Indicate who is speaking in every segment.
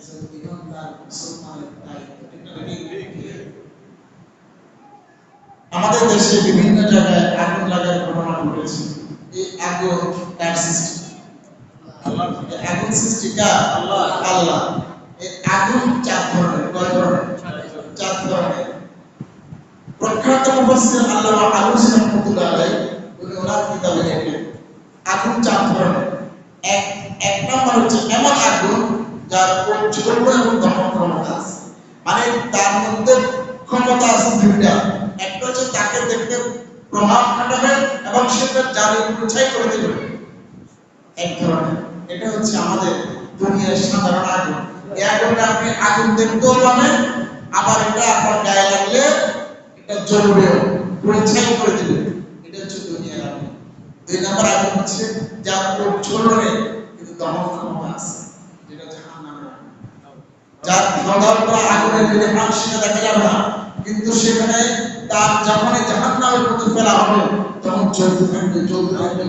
Speaker 1: একজন ইমানদার মুসলমানের দায়িত্ব? আমাদের দেশে বিভিন্ন জায়গায় আগুন লাগার ঘটনা ঘটেছে। এই আগুন কার সৃষ্টি। আগুন সৃষ্টি কার? আল্লাহ। আল্লাহ। এই আগুন চার ধরনের কয় ধরনের? চার ধরনের। প্রখ্যাত মুফাসসির আল্লামা আলুসি রহমাতুল্লাহ আলাইহি উনি ওনার কিতাবে লেখেন আগুন চার ধরনের। এক এক নম্বর হচ্ছে এমন আগুন যার প্রজ্বলন এবং দমন ক্ষমতা আছে। মানে তার মধ্যে ক্ষমতা আছে দুইটা। একটা হচ্ছে তাকে দেখতে প্রভাব খাটাবে এবং সেটা জ্বালিয়ে পুরোছাই করে দেবে। এক ধরনের। এটা হচ্ছে আমাদের দুনিয়ার সাধারণ আগুন। এই আগুনটা আপনি আগুন দেখতেও পাবেন, আবার এটা আপনার গায়ে লাগলে এটা জ্বলবেও পুরোছাই করে দিবে। এটা হচ্ছে দুনিয়ার আগুন। দুই নম্বর আগুন হচ্ছে যার প্রজ্বলনে কিন্তু দমন ক্ষমতা আছে। কিন্তু সেখানে তার যখন জাহান নামের মধ্যে ফেলা হবে, তখন চলতে থাকবে চলতে থাকবে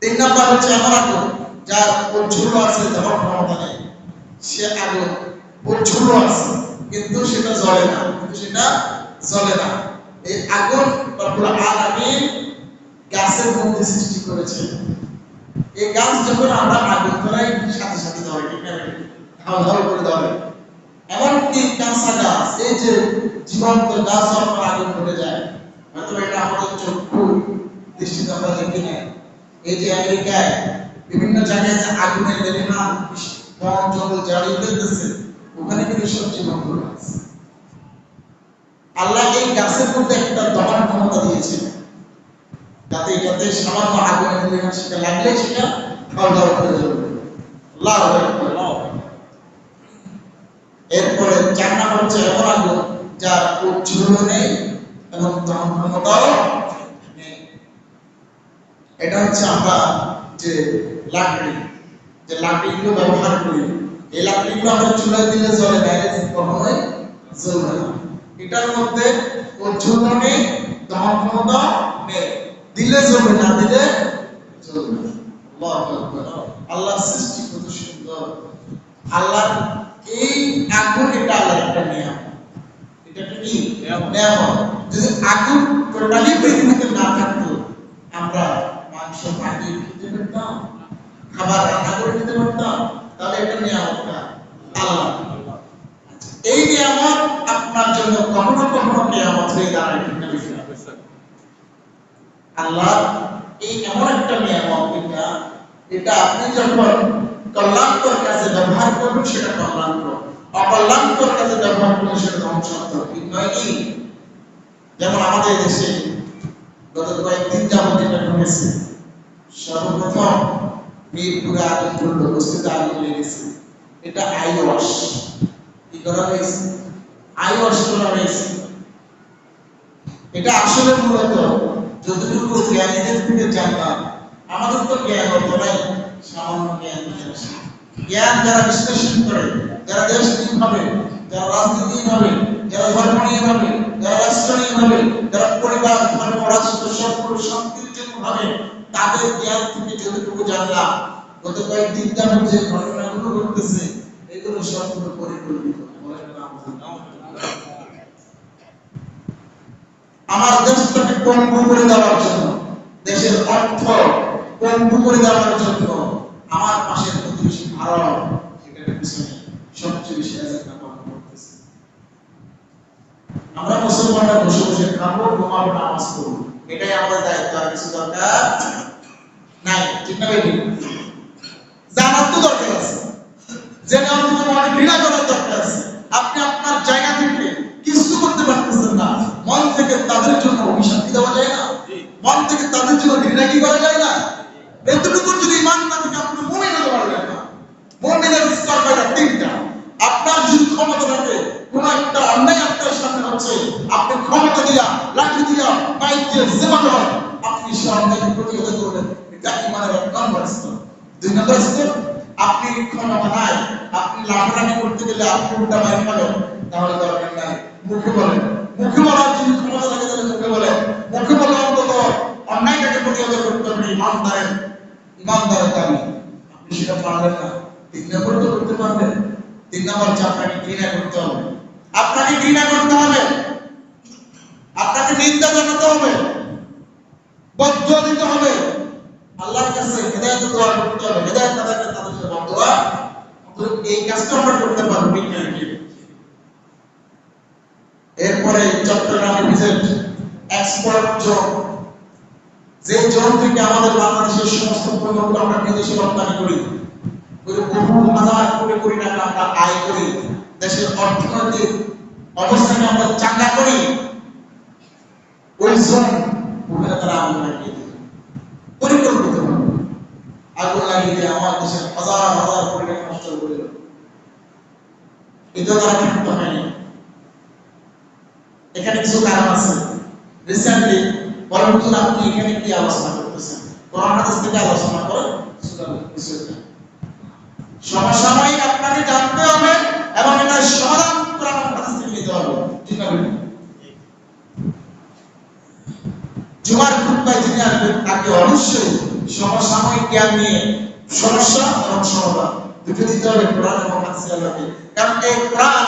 Speaker 1: তিন নম্বর হচ্ছে এমন আগুন, যার প্রচুর আছে ধরার ক্ষমতা নেই। সে আগুন প্রচুর আছে, কিন্তু সেটা জ্বলে না, কিন্তু সেটা জ্বলে না। এই আগুন রব্বুল আলামিন গাছের মধ্যে সৃষ্টি করেছে এই গাছ যখন আমরা সাথে সাথে ধরে করে ধরে। কাঁচা গাছ, এই যে জীবন্ত গাছ যায়, হয়তো এটা আমাদের চক্ষু আমরা দেখি না। এই যে আমেরিকায় বিভিন্ন জায়গায় যে আগুনের বন, জঙ্গল জ্বালিয়ে ওখানে কিন্তু সব জীবন্ত গাছ। আল্লাহ এই গাছের মধ্যে একটা দমন ক্ষমতা দিয়েছেন। যাতে এটাতে সামান্য আগুনের পরিমাণ সেটা লাগলে সেটা দাওয়া করে যাবে এরপরে চার নাম্বার হচ্ছে এমন আগুন যার উজ্জ্বল নেই এবং দমন ক্ষমতাও এটা হচ্ছে আমরা যে লাকড়ি, যে লাকড়িগুলো ব্যবহার করি, এই লাকড়িগুলো আমরা চুলায় দিলে জ্বলে না কখনোই জ্বলবে না। এটার মধ্যে উজ্জ্বল নেই দমন ক্ষমতা নেই। দিলে জ্বলবে না দিলে। আল্লাহু সৃষ্টি কত সুন্দর। আল্লাহর এই আগুন এটা আল্লাহর একটা নিয়ম এটা একটা কি যদি আগুন টোটালি পৃথিবীতে না থাকতো আমরা মাংস পাখি খেতে পারতাম খাবার রান্না করে খেতে পারতাম তাহলে এটা নিয়ামতটা আল্লাহ। এই নিয়ামত আপনার জন্য কখনো কখনো নিয়ামত হয়ে দাঁড়ায়? আল্লাহ, এই এমন একটা নিয়ামত এটা এটা আপনি যখন কল্যাণকর কাজে ব্যবহার করবেন, সেটা কল্যাণকর। অকল্যাণকর কাজে ব্যবহার করলে সেটা ধ্বংসাত্মক। ঠিক নয় কি? যেমন আমাদের দেশে গত কয়েকদিন যাবত যেটা ঘটেছে, সর্বপ্রথম মিরপুরে আগুন পড়ল বস্তিতে আগুন লেগেছে এটা আইওয়াস কি করা হয়েছে? আইওয়াস করা হয়েছে। এটা আসলে মূলত যতটুকু জ্ঞানীদের থেকে জানলাম, আমাদের তো জ্ঞান অত নাই সামান্য জ্ঞান জ্ঞান যারা বিশ্লেষণ করে, যারা দেশ নিয়ে ভাবে, যারা রাজনীতি ভাবে, যারা ধর্ম নিয়ে ভাবে, যারা রাষ্ট্র নিয়ে ভাবে, যারা পরিবার, ধর্ম, রাষ্ট্র সম্পূর্ণ শান্তির জন্য ভাবে, তাদের জ্ঞান থেকে যতটুকু জানলাম, গত কয়েকদিন যাবত যে ঘটনাগুলো ঘটতেছে, এগুলো সম্পূর্ণ পরিকল্পিত। বলেন না। আমার দেশটাকে পঙ্গু করে দেওয়ার জন্য? দেশের অর্থ পঙ্গু করে দেওয়ার জন্য? আমার পাশের প্রতিবেশী ভারত পিছনে সবচেয়ে বেশি পালন করতেছে আমরা মুসলমানরা বসে বসে খাব, ঘুমাবো, নামাজ পড়ব। এটাই আমাদের দায়িত্ব, আর কিছু দরকার নাই। ঠিক না জানার তো দরকার আছে। জেনে অন্তত মনে ঘৃণা করার দরকার আছে। আপনি আপনার জায়গা থেকে করতে না। মন থেকে তাদের জন্য অভিশান্তি দেওয়া যায় না? মন থেকে তাদের জন্য ঘৃণা কি করা যায় না? এতটুকু যদি ইমান না থাকে আপনি মনে নিতে পারবেন না। মমিনের স্তরটা তিনটা। আপনার যদি ক্ষমতা থাকে, কোন একটা অন্যায় আপনার সামনে হচ্ছে, আপনি ক্ষমতা দিয়া, লাঠি দিয়া মাইক দিয়ে জেমাতে হয়, আপনি সে অন্যায় প্রতিহত করবেন। এটা ইমানের এক নম্বর স্তর দুই নম্বর স্তর আপনি ক্ষমতা নাই, আপনি লাফালাফি করতে গেলে আপনি উল্টা মাইর খাবেন, তাহলে দরকার নাই। মুখে বলেন। মুখে বলার যদি ক্ষমতা থাকে তাহলে মুখে বলেন মুখে বলে অন্তত অন্যায়টাকে প্রতিহত করতে হবে ইমানদারের আপনি সেটা পারলেন না তিন করতে পারবেন তিন নম্বর আপনাকে ঘৃণা করতে হবে আপনাকে ঘৃণা করতে হবে আপনাকে নিন্দা জানাতে হবে বদ্ধ দিতে হবে আল্লাহর কাছে হেদায়েত দোয়া করতে হবে হেদায়েত তাদেরকে তাদের সাথে বদোয়া এই কাজটা আমরা করতে পারব বিজ্ঞানকে ভিজিট এক্সপোর্ট জোন যে জোন থেকে আমাদের বাংলাদেশের সমস্ত পণ্যগুলো আমরা বিদেশে রপ্তানি করি বহু হাজার কোটি কোটি টাকা আমরা আয় করি, দেশের অর্থনৈতিক আমরা চাঙ্গা করি, ওই জোন তারা আগুন লাগিয়ে পরিকল্পিত। আগুন লাগিয়ে দিয়ে আমার দেশের হাজার হাজার কোটি টাকা নষ্ট করে এটা তারা হয়নি। এখানে কিছু কারণ আছে। রিসেন্টলি বলেন আপনি এখানে কি আলোচনা করতেছেন? কোরআন হাদিস থেকে আলোচনা করে সমসাময়িক আপনাকে জানতে হবে এবং এটা কোরআন হাদিস থেকে নিতে হবে। ঠিক আছে জুমার খুতবায় যিনি আসবেন, তাকে অবশ্যই সমসাময়িক জ্ঞান নিয়ে সমস্যা এবং সমাধান দুটো দিতে হবে কোরআন এবং হাদিসের আলোকে। কারণ এই কোরআন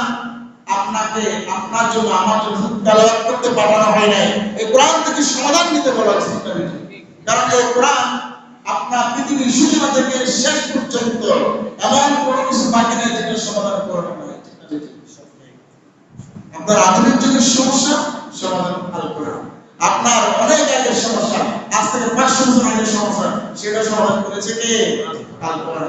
Speaker 1: আপনাকে, আপনার জন্য, আমার জন্য তেলাওয়াত করতে পাঠানো হয় নাই। এই কোরআন থেকে সমাধান নিতে বলা হয়েছে কারণ এই কোরআন আপনার পৃথিবীর সূচনা থেকে শেষ পর্যন্ত এমন কোনো কিছু বাকি নেই যেটা সমাধান করে। না আপনার আধুনিক যুগের সমস্যা সমাধান হাল করে আপনার অনেক আগের সমস্যা, আজ থেকে পাঁচশো বছর আগের সমস্যা, সেটা সমাধান করেছে কে? হাল করে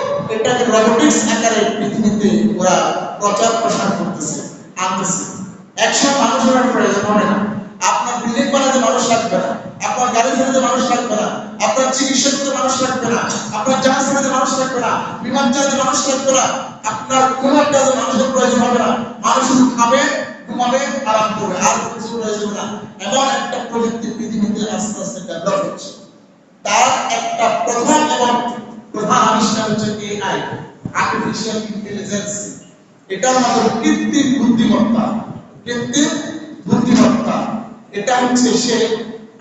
Speaker 1: এটাকে রোবোটিক্স আকারে পৃথিবীতে ওরা প্রচার প্রসার করতেছে আনতেছে। একশো মানুষের আর প্রয়োজন হবে না। আপনার বিল্ডিং বানাতে মানুষ লাগবে না, আপনার গাড়ি চালাতে মানুষ লাগবে না, আপনার চিকিৎসা করতে মানুষ লাগবে না, আপনার জাহাজ চালাতে মানুষ লাগবে না, বিমান চালাতে মানুষ লাগবে না, আপনার কোনো কাজে মানুষের প্রয়োজন হবে না। মানুষ খাবে, ঘুমাবে, আরাম করবে, আর কিছু প্রয়োজন না। এমন একটা প্রযুক্তি পৃথিবীতে আস্তে আস্তে ডেভেলপ হচ্ছে। তার একটা প্রধান এবং প্রধান আবিষ্কার হচ্ছে এআই আর্টিফিশিয়াল ইন্টেলিজেন্স এটা আমাদের কৃত্রিম বুদ্ধিমত্তা কৃত্রিম বুদ্ধিমত্তা। এটা হচ্ছে সে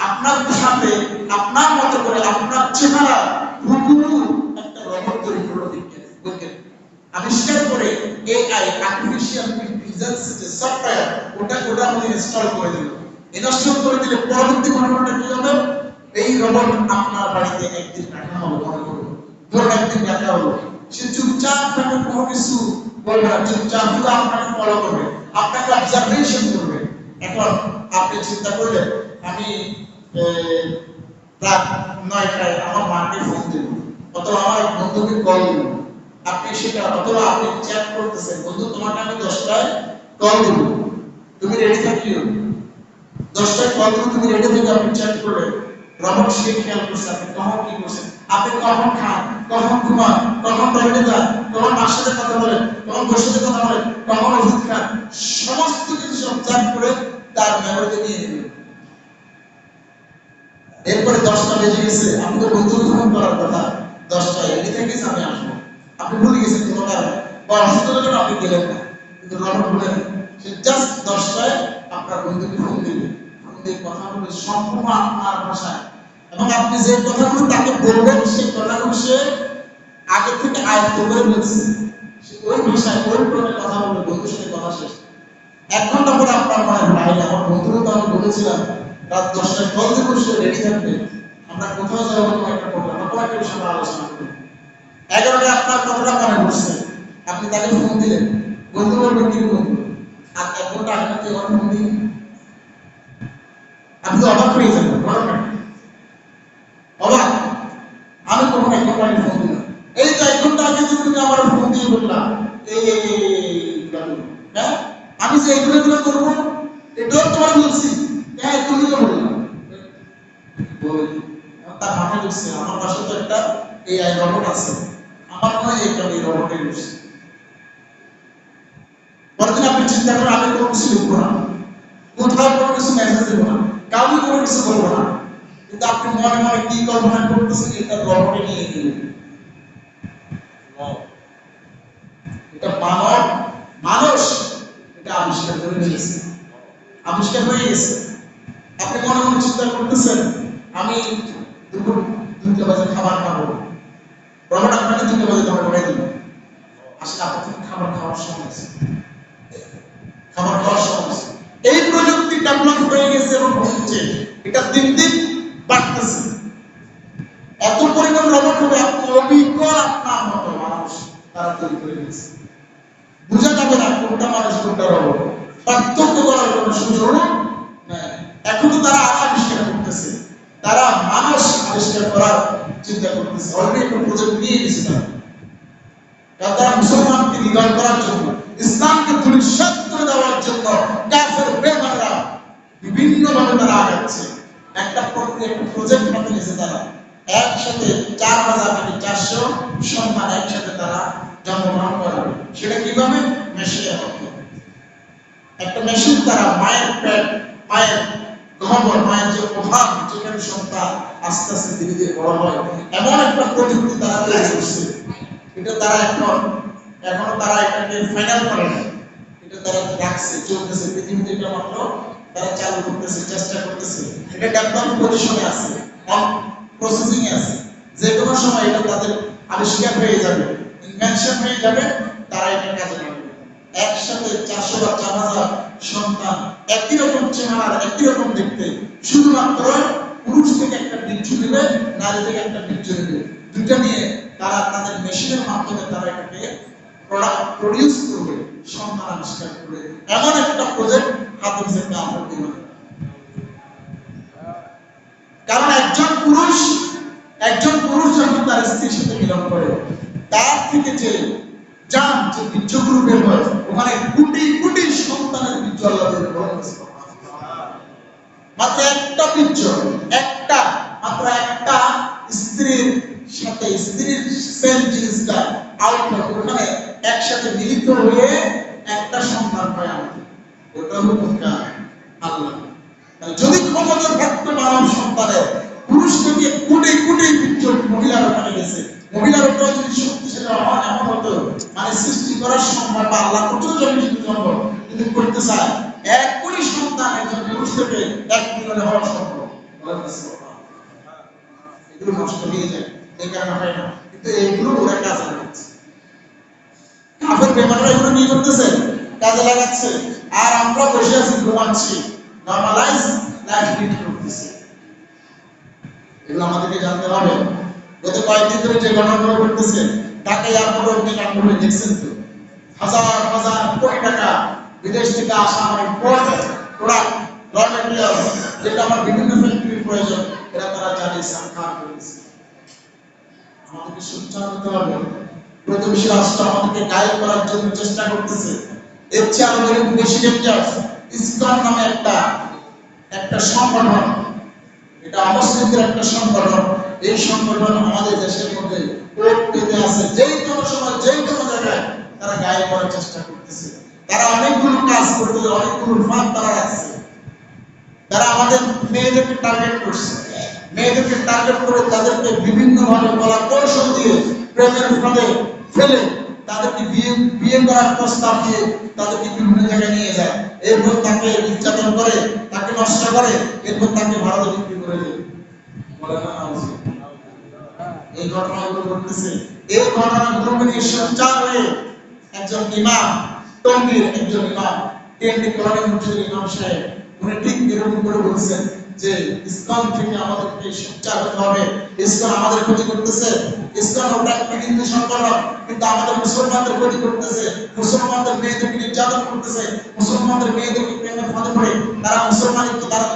Speaker 1: আপনার সাথে আপনার মতো করে আপনার চেহারা হুবহু একটা রোবট তৈরি করে বিজ্ঞানী আবিষ্কার করে এআই আর্টিফিশিয়াল ইন্টেলিজেন্স যে সফটওয়্যার ওটা ওটা আমাদের ইনস্টল করে দিল। ইনস্টল করে দিলে পরবর্তী ঘটনাটা কি হবে? এই রোবট আপনার বাড়িতে একদিন মনে করুন ধরুন একদিন রাখা হলো সে চুপচাপ থাকে কোনো কিছু বলবে না, চুপচাপ শুধু আপনাকে ফলো করবে। আপনাকে অবজারভেশন করবে। এখন আপনি চিন্তা করলেন, আমি রাত নয়টায় আমার মাকে ফোন দেব, অথবা আমার বন্ধুকে কল দেব। আপনি সেটা, অথবা আপনি চ্যাট করতেছেন, বন্ধু তোমাকে আমি দশটায় কল দেব। তুমি রেডি থাকিও? দশটায় কল দেব, তুমি রেডি থেকে আপনি চ্যাট করলে রবট সে খেয়াল করছে, আপনি কখন কি করছেন? আপনি কখন খান, কখন ঘুমান, কখন টয়লেটে যান, কখন মার সাথে কথা বলেন, কখন বসে সাথে কথা বলেন, কখন ওষুধ খান, সমস্ত কিছু অবজার্ভ করে তার মেমোরিতে নিয়ে নেবেন। এরপরে দশটা বেজে গেছে, আমি তো বন্ধু ফোন করার কথা দশটায় রেডি থেকে আমি আসব। আপনি ভুলে গেছেন কোনো কারণে, বা অসুস্থতার জন্য আপনি গেলেন না? কিন্তু রবট বলেন সে জাস্ট দশটায় আপনার বন্ধুকে ফোন দিবে ফোন দিয়ে কথা বলবে সম্পূর্ণ আপনার ভাষায়। এবং আপনি যে কথাগুলো তাকে বলবেন, সেই কথাগুলো সে আগে থেকে আয়ত্ত করে বলছে। ওই ওই কথা বলবে, বন্ধুর সাথে কথা শেষ। এক ঘণ্টা পরে আপনার মনে হয় আমার তো আমি বলেছিলাম, রাত সে রেডি থাকবে, আমরা কোথাও যাব কোনো একটা কোনো একটা বিষয়ে আলোচনা করি এগারোটায় আপনার কথাটা মনে পড়ছে। আপনি তাকে ফোন দিলেন। বন্ধু বলবেন কি বন্ধু? আর এক ঘণ্টা আগে ফোন আপনি অবাক হয়ে যাবেন অবাক আমি কখনো এক ঘণ্টা ফোন দিলাম এই তো এক ঘণ্টা আগে তুমি আমার ফোন দিয়ে বললাম এই এই এই, এই, এই। হ্যাঁ? আমি যে এগুলো এগুলো করব এটাও তোমার বলছি হ্যাঁ তুমি তো বললাম তার মাথায় ঢুকছে আমার পাশে তো একটা এআই রবট আছে। আমার মনে হয় এটা এই রবটের বসে চিন্তা করে আমি কোনো কিছু লিখব না। কোথাও কোনো কিছু মেসেজ দেবো না। কাউকে কোনো কিছু বলব না। কিন্তু আপনি মনে মনে কি কল্পনা করতেছেন এটা গল্পে নিয়ে গেলেন এটা মানব, মানুষ এটা আবিষ্কার করে নিয়েছে। আবিষ্কার হয়ে গেছে। আপনি মনে মনে চিন্তা করতেছেন, আমি দুপুর দুটো বাজে খাবার খাব। রমন আপনাকে দুটো বাজে খাবার করে দিব আসলে আপনার খাবার খাওয়ার সময় আছে। খাবার খাওয়ার সময় আছে। এই প্রযুক্তি ডেভেলপ হয়ে গেছে এবং হচ্ছে। এটা দিন দিন বাড়তেছে। এত পরিমাণ রবট হবে অভিজ্ঞ আপনার মতো মানুষ তারা তৈরি করে দিয়েছে বোঝা যাবে না কোনটা মানুষ, কোনটা রবট পার্থক্য করার কোনো সুযোগ নাই। এখনও তারা আবিষ্কার করতেছে। তারা মানুষ আবিষ্কার করার চিন্তা করতেছে। অলরেডি একটা প্রজেক্ট নিয়ে গেছে তারা। তারা মুসলমানকে নিধন করার জন্য, ইসলামকে ধূলিসাৎ করে দেওয়ার জন্য কাফের বেমানরা বিভিন্ন ভাবে তারা আগাচ্ছে। একটা প্রজেক্ট হাতে নিয়েছে তারা একসাথে চার হাজার থেকে চারশো সন্তান একসাথে তারা জন্মগ্রহণ করাবে। সেটা কীভাবে? মেশিনের মাধ্যমে। একটা মেশিন তারা মায়ের পেট, মায়ের গহ্বর মায়ের যে প্রভাব, যেখানে সন্তান আস্তে আস্তে ধীরে ধীরে বড় হয়, এমন একটা প্রযুক্তি তারা তৈরি করছে। এটা তারা এখন, এখনও তারা এটাকে ফাইনাল করে না এটা তারা রাখছে, চলতেছে। পৃথিবীতে এটা মাত্র তারা চালু করতেছে, চেষ্টা করতেছে। এটা ডেভেলপ পজিশনে আছে অন প্রসেসিং এ আছে। যে কোনো সময় এটা তাদের আবিষ্কার হয়ে যাবে ইনভেনশন হয়ে যাবে তারা এটা কাজে লাগাবে। একসাথে চারশো বা চার হাজার সন্তান একই রকম চেহারা একই রকম দেখতে। শুধুমাত্র পুরুষ থেকে একটা বীর্য নেবে, নারী থেকে একটা বীর্য নেবে। দুটা নিয়ে তারা তাদের মেশিনের মাধ্যমে তারা এটাকে প্রোডাক্ট প্রডিউস করবে। সন্তান আবিষ্কার করবে এমন একটা প্রজেক্ট হাতে নিচে কাপড় দিবে কারণ একজন পুরুষ একজন পুরুষ যখন তার স্ত্রীর সাথে মিলন করে, তার থেকে যে যান যে বীর্যগুলো বের হয়, ওখানে কোটি কোটি সন্তানের বীর্য আল্লাহ মাত্র একটা বীর্য, একটা, মাত্র একটা স্ত্রীর সাথে স্ত্রীর সেম জিনিসটা আউট হয় ওখানে একসাথে মিলিত হয়ে একটা সন্তান পায় আমাদের। ওটা হলো কার? আল্লাহ। যদি ক্ষমতা থাকতো মানব সন্তানের পুরুষ থেকে কোটি কোটি বীর্য মহিলার ওখানে গেছে, মহিলার উপরে যদি শক্তিশালী হয় এমন হতো মানে সৃষ্টি করার সম্ভব বা আল্লাহ প্রচুর জমি সম্ভব? কিন্তু করতে চায় এক কোটি সন্তান একজন পুরুষ থেকে এক মিলিয়নে হওয়া সম্ভব। এগুলো নষ্ট হয়ে যায়। এই কারণে হয় না। কিন্তু এইগুলো ওরা কাজে লাগাচ্ছে। কাফের বেমানরা এগুলো কি করতেছে, কাজে লাগাচ্ছে। আর আমরা বসে আছি ঘুমাচ্ছি নর্মালাইজ লাইফ লিড করতেছি। এগুলো আমাদেরকে জানতে হবে। গত কয়েকদিন ধরে যে ঘটনাগুলো ঘটতেছে ঢাকা এয়ারপোর্টে অগ্নিকাণ্ড হয়ে দেখছেন তো? হাজার হাজার কোটি টাকা বিদেশ থেকে আসা আমার ইম্পর্টেন্ট প্রোডাক্ট র মেটেরিয়াল যেটা আমার বিভিন্ন ফ্যাক্টরির প্রয়োজন এরা তারা জানে সাক্ষাৎ করেছে। আমাদেরকে সোচ্চার হতে হবে। প্রতিবেশী রাষ্ট্র আমাদেরকে করার জন্য চেষ্টা করতেছে। এর চেয়ে ইসকন নামে একটা একটা সংগঠন। এটা অমুসলিমদের একটা সংগঠন। এই সংগঠন আমাদের দেশের মধ্যে আছে। যেই সময়, যেই জায়গায় তারা গায়ে করার চেষ্টা করতেছে। তারা অনেকগুলো কাজ করতেছে, অনেকগুলো ফাঁদ তারা রাখছে। তারা আমাদের মেয়েদেরকে টার্গেট করছে। মেয়েদেরকে টার্গেট করে তাদেরকে বিভিন্ন ভাবে কৌশল দিয়ে প্রেমের ফাঁদে ফেলে তাদেরকে বিয়ে বিয়ে করার প্রস্তাব দিয়ে তাদেরকে বিভিন্ন জায়গায় নিয়ে যায় এরপর তাকে নির্যাতন করে, তাকে নষ্ট করে, এরপর তাকে ভারতে বিক্রি করে দেয়। এই ঘটনাগুলো ঘটতেছে এই ঘটনাগুলো হয়ে একজন ইমাম একজন ইমাম টেন্ডি কলোনি মসজিদের ইমাম সাহেব, উনি ঠিক এরকম করে বলছেন যে ইসলাম থেকে আমাদেরকে সোচ্চার হতে হবে। ইসলাম আমাদের ক্ষতি করতেছে। ইসলাম ওটা একটা হিন্দু সংগঠন কিন্তু আমাদের মুসলমানদের ক্ষতি করতেছে। মুসলমানদের মেয়েদেরকে নির্যাতন করতেছে। মুসলমানদের মেয়েদেরকে প্রেমের ফাঁদে পড়ে? তারা মুসলমানিত্ব তারা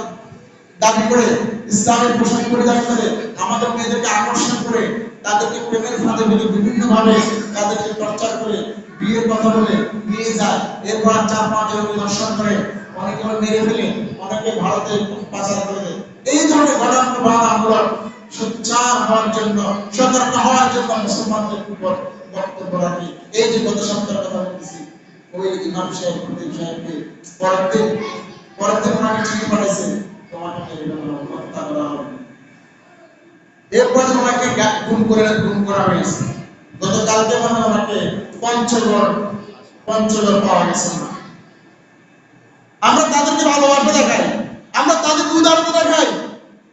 Speaker 1: দাবি করে, ইসলামের পোশাক পরিধান করে আমাদের মেয়েদেরকে আকর্ষণ করে, তাদেরকে প্রেমের ফাঁদে ফেলে বিভিন্ন ভাবে তাদেরকে টর্চার করে, বিয়ের কথা বলে নিয়ে যায়। এরপর চার পাঁচ জন দর্শন করে। অনেকে মেরে ফেলে অনেকে ভারতে পাচার করে দেয়। এই ধরনের ঘটনা আমরা সোচ্চার হওয়ার জন্য, সতর্ক হওয়ার জন্য মুসলমানদের উপর বক্তব্য রাখি। এই যে গত সপ্তাহের কথা বলতেছি, ওই ইমাম সাহেব খতিব সাহেবকে ওনাকে চিঠি পাঠাইছে করা এরপরে ওনাকে গুম করে গুম করা হয়েছে। গতকালকে ওনাকে পঞ্চগড় পঞ্চগড় পাওয়া গেছে। না আমরা তাদেরকে ভালোবাসা দেখাই। আমরা তাদেরকে উদারতা দেখাই।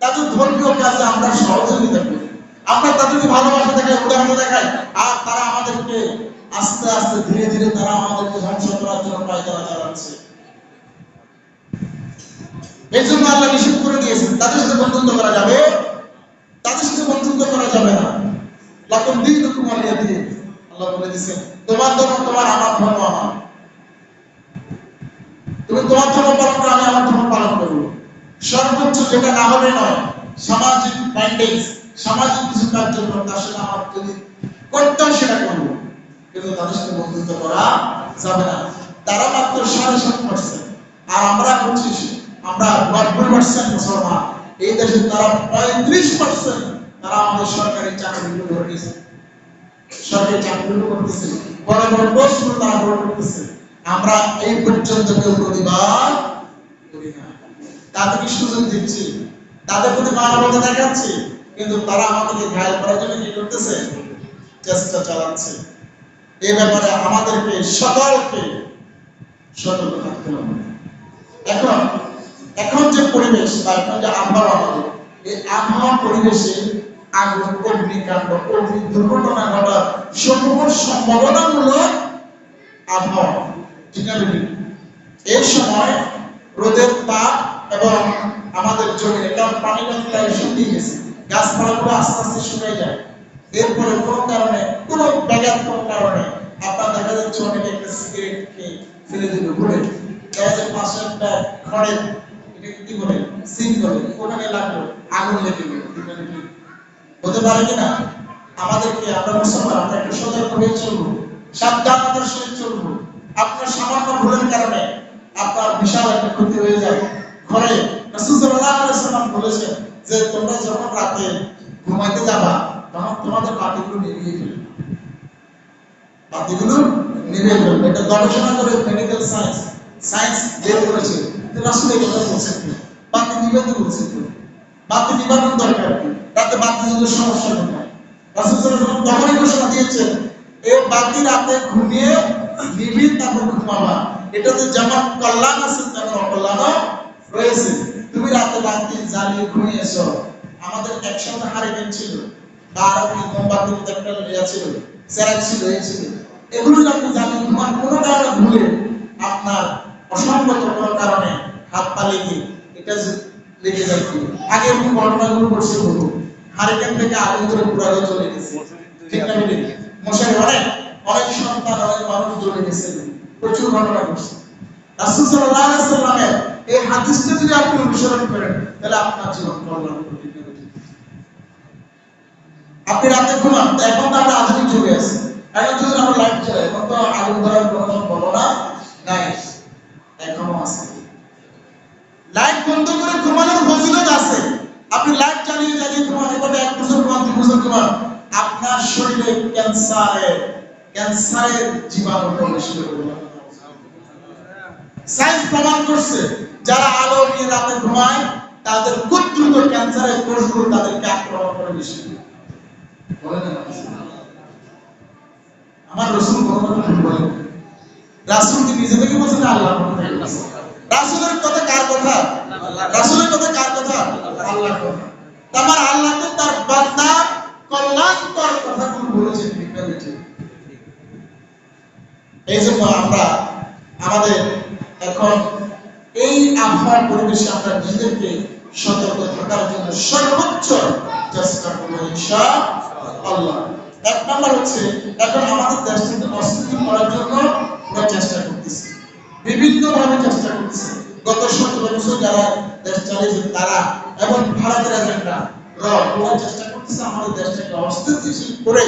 Speaker 1: তাদের ধর্মীয় কাজে আমরা সহযোগিতা করি। আমরা তাদেরকে ভালোবাসা দেখাই উদারতা দেখাই। আর তারা আমাদেরকে আস্তে আস্তে ধীরে ধীরে তারা আমাদেরকে ধ্বংস করার জন্য পায়তারা চালাচ্ছে। এই জন্য আল্লাহ নিষেধ করে দিয়েছেন, তাদের সাথে বন্ধুত্ব করা যাবে? তাদের সাথে বন্ধুত্ব করা যাবে না। লাকুম দীনুকুম ওয়ালিয়া দিন আল্লাহ বলে দিয়েছেন, তোমার ধর্ম, তোমার আমার ধর্ম আমার। তুমি তোমার ধর্ম পালন করো, আমি আমার ধর্ম পালন করব সর্বোচ্চ যেটা না হবে নয়, সামাজিক ব্যান্ডেজ সামাজিক কিছু কার্যক্রম তার সাথে আমার যদি করতে হয় সেটা করব। কিন্তু তাদের সাথে বন্ধুত্ব করা যাবে না। তারা মাত্র সাড়ে সাত পার্সেন্ট আর আমরা হচ্ছি, আমরা নব্বই পার্সেন্ট মুসলমান। এই দেশে তারা পঁয়ত্রিশ পার্সেন্ট তারা আমাদের সরকারি চাকরিগুলো ধরে নিয়েছে সরকারি চাকরিগুলো করতেছে। বড় বড় পোস্টগুলো তারা গ্রহণ করতেছে। আমরা এই পর্যন্ত কেউ প্রতিবাদ করি না। তাদেরকে সুযোগ দিচ্ছি? তাদের প্রতি মানবতা দেখাচ্ছি, কিন্তু তারা আমাদেরকে ঘায়ল করার জন্য কি করতেছে? চেষ্টা চালাচ্ছে। এ ব্যাপারে আমাদেরকে সকলকে সতর্ক থাকতে হবে। এখন এখন যে পরিবেশ বা এখন যে আবহাওয়া এই আবহাওয়া পরিবেশে আগুন, অগ্নিকাণ্ড, অগ্নি দুর্ঘটনা ঘটার সমূহ সম্ভাবনামূলক আবহাওয়া। এই সময় রোদের তাপ এবং আমাদের জমিনে, কারণ প্রায় শুকিয়ে গেছে। আস্তে আস্তে শুকিয়ে যায়। এরপরে কোনো কারণে, কোনো ব্যাঘাত কোনো কারণে আপনার দেখা যাচ্ছে অনেকে একটা সিগারেট খেয়ে ফেলে দিল দেখা পাশে একটা খড়ের কি বলে? সিং লাগল, আগুন লেগে গেল। হতে পারে কিনা আমাদেরকে, আমরা মুসলমান, আমরা একটু সতর্ক হয়ে চলবো। সাবধানতার সহিত চলবো। আপনার সামান্য ভুলের কারণে আপনার বিশাল একটা ক্ষতি হয়ে যায়। ঘরে যে, তোমরা যখন রাতে ঘুমাইতে যাবা, তখন তোমাদের ফেলবে। ফেলবে। এটা গবেষণা করে মেডিকেল সায়েন্স সায়েন্স বের করেছে কথা বলছেন? বাতি নিভাতে বলছেন? বাতি নিভানোর দরকার রাতে বাতি যদি সমস্যা হয় রাসূল তখনই ঘোষণা দিয়েছেন বাতি রাতে ঘুমিয়ে নিভিয়ে তারপর ঘুমাবা এটাতে যেমন কল্যাণ আছে তেমন অকল্যাণও রয়েছে। তুমি রাতে বাতি জ্বালিয়ে ঘুমিয়েছো আমাদের একসাথে হারিকেন ছিল। আরও কি একটা ইয়া ছিল সেরাক ছিল, এই ছিল। এগুলো যখন জ্বালিয়ে ঘুমান, কোনো কারণে ভুলে আপনার অসঙ্গত কোনো কারণে হাত পা লেগে এটা লেগে যায়। আগে এরকম ঘটনাগুলো ঘটছে বহু হারিকেন থেকে আগুন ধরে পুরানো চলে গেছে। ঠিক না মশাই, অনেক? অনেক সন্তান, অনেক মানুষ জ্বলে গেছে। প্রচুর ঘটনা ঘটছে। রাসূল আলাইহি সাল্লামের এই হাদিসটা যদি আপনি অনুসরণ করেন, তাহলে আপনার জীবন কল্যাণ? আপনি রাতে ঘুমান এখন তো আমরা আধুনিক যুগে আছি। এখন যদি আমরা লাইট চালাই এখন তো আগুন ধরার কোনো সম্ভাবনা নাই। এখনও আছে। লাইট বন্ধ করে ঘুমানোর ফজিলত আছে। আপনি লাইট চালিয়ে চালিয়ে ঘুমান এবারে এক বছর ঘুমান দুই বছর ঘুমান। আপনার শরীরে ক্যান্সারের ক্যান্সারের জীবাণু প্রবেশ করবে সায়েন্স প্রমাণ করছে, যারা আলো নিয়ে রাতে ঘুমায়, তাদের খুব দ্রুত ক্যান্সারের কোষগুলো তাদেরকে আক্রমণ করে বেশি আমার রসুল বলেন রাসূল কি নিজে থেকে বলছেন বলছেন? রাসূলের কথা কার কথা? রাসূলের কথা কার কথা? আল্লাহর কথা। তারপর আল্লাহ তো তার বান্দা কল্যাণকর কথাগুলো বলেছেন ঠিক? এই জন্য আমরা আমাদের এখন এই আবহাওয়ার পরিবেশে আমরা নিজেদেরকে সতর্ক থাকার জন্য সর্বোচ্চ চেষ্টা করব ইনশা এক নম্বর হচ্ছে, এখন আমাদের দেশটাকে অস্থিতির করার জন্য আমরা চেষ্টা করতেছি। বিভিন্ন ভাবে চেষ্টা করতেছি। গত সতেরো বছর যারা দেশ চালিয়েছে তারা এবং ভারতের এজেন্ডা র ওরা চেষ্টা করতেছে আমাদের দেশটাকে অস্থিতিশীল করে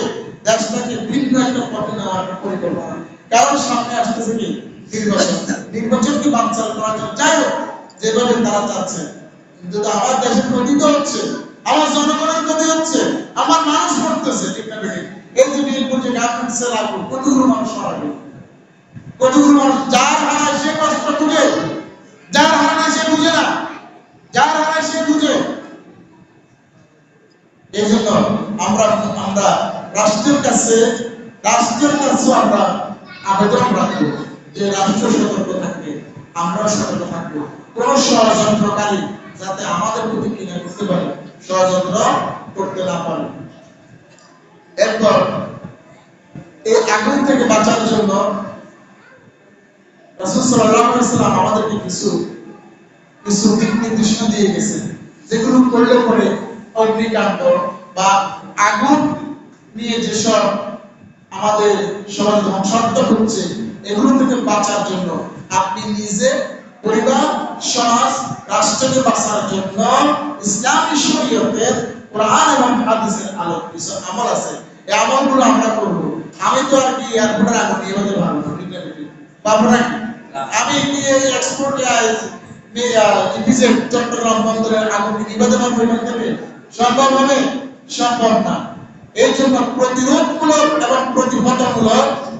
Speaker 1: দেশটাকে ভিন্ন একটা পথে নেওয়ার পরিকল্পনা। কারণ সামনে আসতেছে কি? নির্বাচন নির্বাচনকে বানচাল করার জন্য? যাই হোক যেভাবে তারা চাচ্ছে। কিন্তু আমার দেশের ক্ষতি তো হচ্ছে, আমার জনগণের ক্ষতি হচ্ছে, আমার মানুষ মরতেছে, ঠিক? এই যে গার্মেন্টসে কতগুলো মানুষ গেল? কতগুলো মানুষ, যার হারায় সে কষ্ট বুঝে? যার হারায় সে বুঝে না? যার হারায় সে বুঝে? এই জন্য আমরা আমরা রাষ্ট্রের কাছে রাষ্ট্রের কাছে আমরা আবেদন রাখব যে রাষ্ট্র সতর্ক থাকবে আমরা সতর্ক থাকব। কোন ষড়যন্ত্রকারী যাতে আমাদের প্রতি কিনে করতে পারে, ষড়যন্ত্র করতে না পারে। এরপর, এই আগুন থেকে বাঁচার জন্য রাসূল আমাদেরকে কিছু কিছু দিক নির্দেশনা দিয়ে গেছেন। যেগুলো করলে পরে অগ্নিকাণ্ড বা আগুন নিয়ে যেসব আমাদের সমাজ ধ্বংসাত্মক হচ্ছে এগুলো থেকে বাঁচার জন্য। আপনি নিজে পরিবার সমাজ রাষ্ট্রকে বাঁচার জন্য ইসলামী শরীয়তের কোরআন এবং হাদিসের আলোক কিছু আমল আছে। এই আমলগুলো আমরা করব। আমি তো আর কি এয়ারপোর্টের আগুন নিয়ে হতে পারব না পারব আমি গিয়ে এক্সপোর্ট চট্টগ্রাম বন্দরের আগুন নিবাতে পারব সম্ভব হবে? সম্ভব না। এই জন্য প্রতিরোধমূলক এবং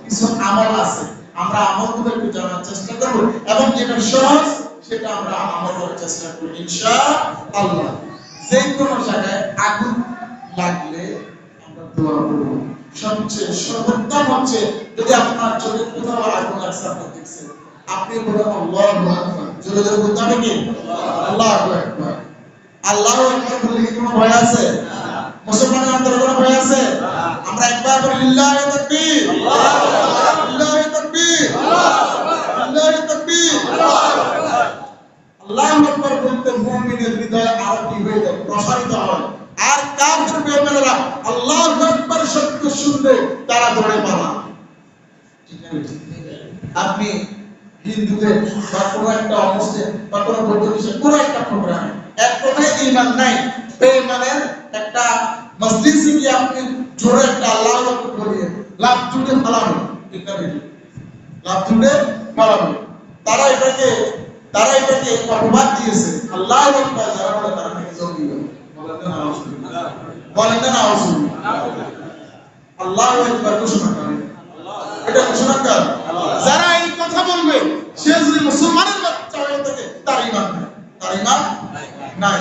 Speaker 1: কিছু আমল আছে। আমরা জানার চেষ্টা করব এবং যেটা সহজ, সেটা আমরা আমল করার চেষ্টা করব যে কোনো জায়গায় আগুন লাগলে আমরা দোয়া করব। সবচেয়ে সর্বোত্তম হচ্ছে, যদি আপনার চোখে কোথাও আগুন লাগছে, আপনি দেখছেন। আপনি বলেন, আল্লাহু জোরে বলতে হবে কি? আল্লাহু আল্লাহু আকবার বলে কি কোনো ভয় আছে? মুসলমানের অন্তরে কোনো ভয় আছে? আমরা একবার বলি লিল্লাহি তাকবীর। লিল্লাহি তাকবীর। লিল্লাহি তাকবীর। আল্লাহু আকবার বলতে মুমিনের হৃদয় আরও হয়ে যায়, প্রসারিত হয়। আর কাফির বেঈমানেরা আল্লাহু আকবার শব্দ শুনলে তারা দৌড়ে বেঠিক? আপনি হিন্দুদের বা কোনো একটা অমুসলিম বা কোনো বৌদ্ধ খ্রিস্টান, কোনো একটা প্রোগ্রামে এক কথায় ইমান নাই। বেঈমানের একটা মসজিদে গিয়ে আপনি জোরে একটা আল্লাহ আকবার বলিয়ে লাভ জুড়ে ফালাবেন ঠিক লাভ জুড়ে তারা এটাকে তারা এটাকে অপবাদ দিয়েছে। আল্লাহ যারা বলে তারা বলেন না। আল্লাহ আকবার ঘোষণা করেন। এটা ঘোষণা কর যারা এই কথা বলবে, সে যদি মুসলমানের বাচ্চা হয়ে থাকে, তার ইমান নাই। তার ইমান নাই।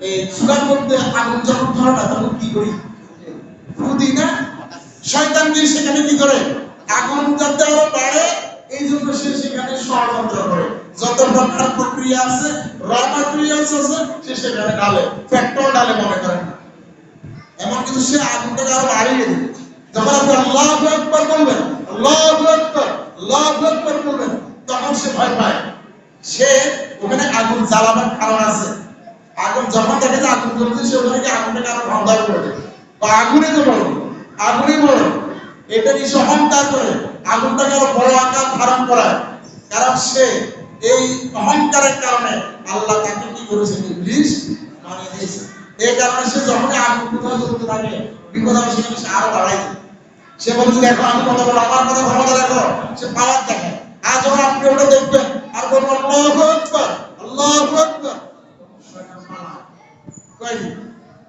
Speaker 1: এই চুলার মধ্যে আগুন যখন ধরে না তখন কি করি? করে? আগুন যাতে আরও বাড়ে, এই জন্য সে সেখানে মনে এমন কিন্তু সে আগুনটাকে আরও বাড়িয়ে দেবে। যখন আপনি আল্লাহু আকবার বলবেন, আল্লাহু আকবার আল্লাহু আকবার বলবেন, তখন সে ভয় পায়। সে ওখানে আগুন জ্বালাবার কারণ আছে। আগুন যখন দেখে যে আগুন জ্বলছে সে ওখানে আগুনটাকে আরও ঠান্ডা করে বা আগুনে তো বড় আগুনই বড় এটা নিয়ে অহংকার করে? আগুনটাকে আরও বড় আকার ধারণ করায়। কারণ সে এই অহংকারের কারণে আল্লাহ তাকে কি করেছে? ইবলিস বানিয়ে দিয়েছে। এই কারণে সে যখনই আগুন কোথাও জ্বলতে থাকে, বিপদ হবে সেখানে সে আরও বাড়াই সে বলছে, দেখো, আমি কথা বলো আমার কথা ক্ষমতা রাখো। সে পাওয়ার দেখে। আর যখন আপনি ওটা দেখবেন আর বলব আল্লাহু আকবার আল্লাহু আকবার শয়তান পালায়। কই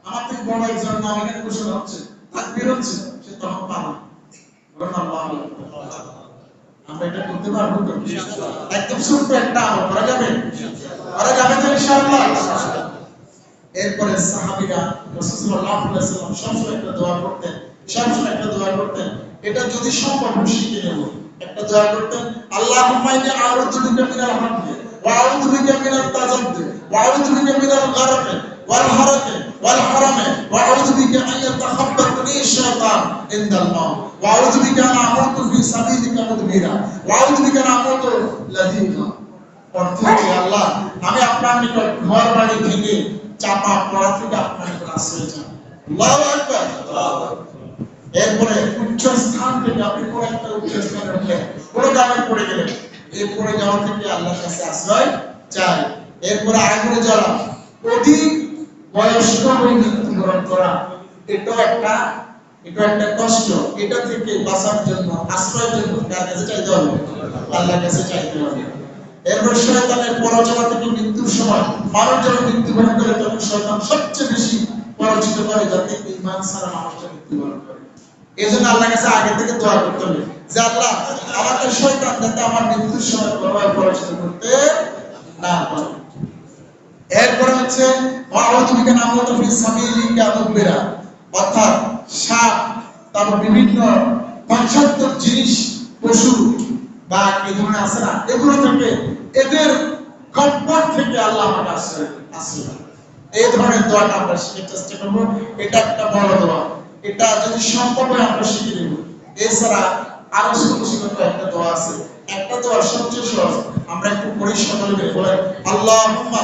Speaker 1: আমার থেকে বড় একজন নাম এখানে ঘোষণা হচ্ছে তাকবীর হচ্ছে সে তখন পালা বলেন আল্লাহু আকবার আমরা এটা করতে পারব তো? একদম ছোট্ট একটা আমল, করা যাবে? করা এটা যদি সম্ভব শিখে নেব। একটা দোয়া করতেন, আল্লাহুম্মা ইন্নী আউযু বিকা মিনাল হামদি ওয়া আউযু বিকা মিনাত তাজাদ্দুদ ওয়া আউযু বিকা মিনাল আউযু বিকা আন ইয়াতাখাব্বাতনি শাইতান ইনদাল মাউত, ওয়া আউযু বিকা আন আমুতু ফি সাবিলিকা মুদবিরা, ওয়া আউযু বিকা আন আমুতু লাযীকা অর্থ আল্লাহ, আমি আপনার নিকট ঘর বাড়ি ভেঙে চাপা পড়া থেকে আপনার নিকট আশ্রয় চাই এরপরে উচ্চ স্থান থেকে আপনি কোন একটা উচ্চ স্থানে উঠলেন, কোন জায়গায় পড়ে গেলেন, এই পড়ে যাওয়া থেকে আল্লাহর কাছে আশ্রয় চাই। এরপরে আরেকবারে যারা অধিক বয়স্ক মৃত্যুবরণ করা। এটাও একটা এটা একটা কষ্ট। এটা থেকে বাঁচার জন্য, আশ্রয়ের জন্য কার কাছে চাইতে হবে। আল্লাহর কাছে চাইতে হবে। এরপর শয়তানের পরাজয় থেকে মৃত্যুর সময় মানুষ যখন মৃত্যুবরণ করে তখন শয়তান সবচেয়ে বেশি পরাজিত করে, যাতে ইমান ছাড়া মানুষটা মৃত্যুবরণ করে। এই জন্য আল্লাহর কাছে আগে থেকে দোয়া করতে হবে যে, আল্লাহ আমাকে শয়তান যাতে আমার মৃত্যুর সময় প্রভাব পরাজিত করতে না পারে। এরপরে হচ্ছে অর্থাৎ সাপ বিভিন্ন জিনিস, পশু বা ধরনের আছে না, এগুলো থেকে, এদের কম্পট থেকে আল্লাহ আমাকে আশ্রয় আশ্রয় এই ধরনের দোয়াটা আমরা শিখে চেষ্টা করব। এটা একটা বড় দোয়া। এটা যদি সম্ভব আমরা শিখে নেব। এছাড়া আরও ছোট একটা দোয়া আছে। একটা দোয়া সবচেয়ে সহজ, আমরা একটু পড়ি, সকলে বলেন আল্লাহুম্মা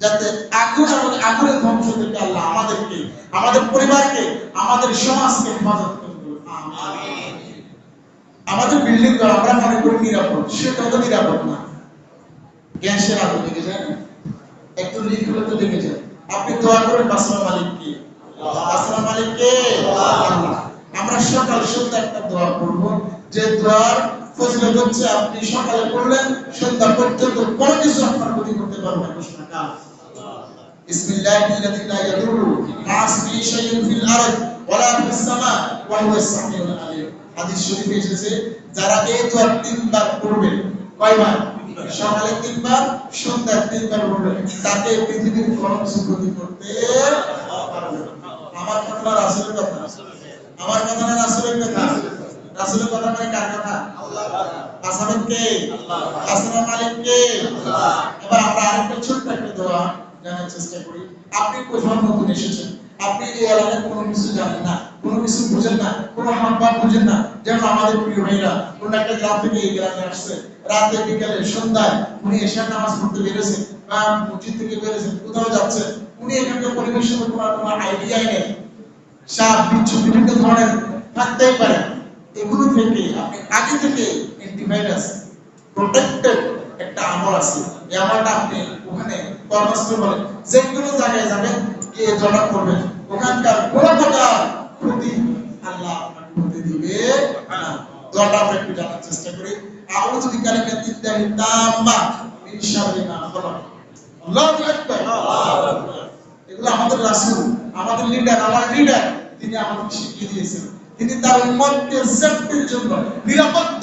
Speaker 1: যাতে আগুন এবং আগুনের ধ্বংস থেকে আল্লাহ আমাদেরকে আমাদের পরিবারকে আমাদের সমাজকে হেফাজত করবে আমাদের বিল্ডিং ঘর আমরা মনে করি নিরাপদ সেটা তো নিরাপদ না। গ্যাসের আগুন লেগে যায় না? একটু লিক হলে তো লেগে যায়। আপনি দোয়া করেন বাসনা মালিক কি বাসনা মালিক আল্লাহ। আমরা সকাল সন্ধ্যা একটা দোয়া করব যে দোয়ার ফজিলত হচ্ছে আপনি সকালে পড়লেন সন্ধ্যা পর্যন্ত কোনো কিছু আপনার ক্ষতি করতে পারবে না ঘোষণা কাজ بسم الله الذي لا يضر مع اسمه شيء في الارض ولا في السماء وهو السميع العليم হাদিস শরীফে এসেছে যারা এই দোয়া তিনবার পড়বে কয়বার সকালে তিনবার সন্ধ্যায় তিনবার পড়বে তাকে পৃথিবীর কোনো কিছু ক্ষতি করতে পারবে না। আমার কথা না রাসূলের কথা আমার কথা না রাসূলের কথা রাসূলের কথা মানে কার কথা? কে? মালিক কে? এবার আমরা আরেকটা ছোট্ট একটা দোয়া জানার চেষ্টা করি। আপনি কোথাও নতুন এসেছেন? আপনি এই এলাকায় কোনো কিছু জানেন না, কোনো কিছু বুঝেন না, কোনো বুঝেন না। যেমন আমাদের প্রিয় ভাইরা কোন একটা গ্রাম থেকে এই গ্রামে আসছে। রাতে বিকালে সন্ধ্যায় উনি এশার নামাজ পড়তে বেরোছেন বা মসজিদ থেকে বেরোছেন কোথাও যাচ্ছেন উনি এখানকার পরিবেশের কোনো কোনো আইডিয়াই নেই। সাপ, বিচ্ছু, বিভিন্ন ধরনের থাকতেই পারে এগুলো থেকে আপনি আগে থেকে অ্যান্টিভাইরাস প্রোটেক্টেড একটা আমল আছে। এই আমলটা আপনি ওখানে কর্মস্থল বলে যেগুলো জায়গায় যাবেন গিয়ে জমা করবেন। ওখানকার কোনো প্রকার ক্ষতি আল্লাহ আপনাকে হতে দিবে না। দোয়াটা আমরা একটু জানার চেষ্টা করি। আউযু বিকালিমাতিল্লাহি তাম্মা মিন শাররি মা খালাক আল্লাহু আকবার। এগুলো আমাদের রাসূল আমাদের লিডার আমার লিডার তিনি আমাদের শিখিয়ে দিয়েছেন। তিনি তার উম্মতকে সেফটির জন্য নিরাপত্তা